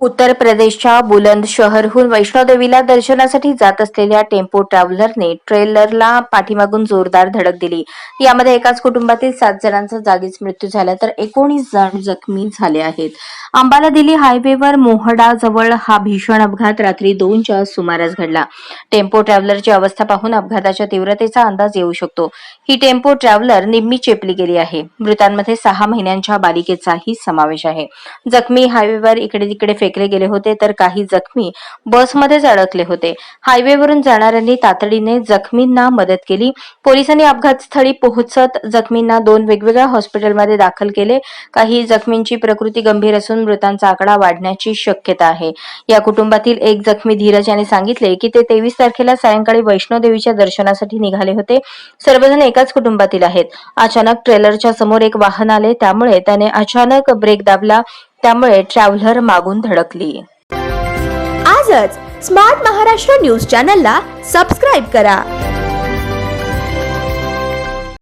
उत्तर प्रदेशच्या बुलंद शहरहून वैष्णोदेवीला दर्शनासाठी जात असलेल्या टेम्पो ट्रॅव्हलरने ट्रेलरला पाठीमागून जोरदार धडक दिली. यामध्ये एकाच कुटुंबातील सात जणांचा जागीच मृत्यू झाला तर एकोणीस जण जखमी झाले आहेत. अंबाला दिल्ली हायवेवर मोहडा जवळ हा भीषण अपघात रात्री दोनच्या सुमारास घडला. टेम्पो ट्रॅव्हलरची अवस्था पाहून अपघाताच्या तीव्रतेचा अंदाज येऊ शकतो. ही टेम्पो ट्रॅव्हलर निम्मी चेपली गेली आहे. मृतांमध्ये सहा महिन्यांच्या बालिकेचाही समावेश आहे. जखमी हायवेवर इकडे तिकडे फेकले गेले होते तर काही जखमी बसमध्येच अडकले होते. हायवेवरून जाणाऱ्यांनी तातडीने जखमींना मदत केली. पोलिसांनी अपघातस्थळी पोहोचत जखमींना दोन वेगवेगळ्या हॉस्पिटलमध्ये दाखल केले. काही जखमींची प्रकृती गंभीर असून मृतांचा आकडा वाढण्याची शक्यता आहे. या कुटुंबातील एक जखमी धीरज यांनी सांगितले की ते तेवीस तारखेला सायंकाळी वैष्णोदेवीच्या दर्शनासाठी निघाले होते. सर्वजण एकाच कुटुंबातील आहेत. अचानक ट्रेलरच्या समोर एक वाहन आले त्यामुळे त्याने अचानक ब्रेक दाबला त्यामुळे ट्रॅव्हलर मागून धडकली. आजच स्मार्ट महाराष्ट्र न्यूज चॅनलला सबस्क्राईब करा.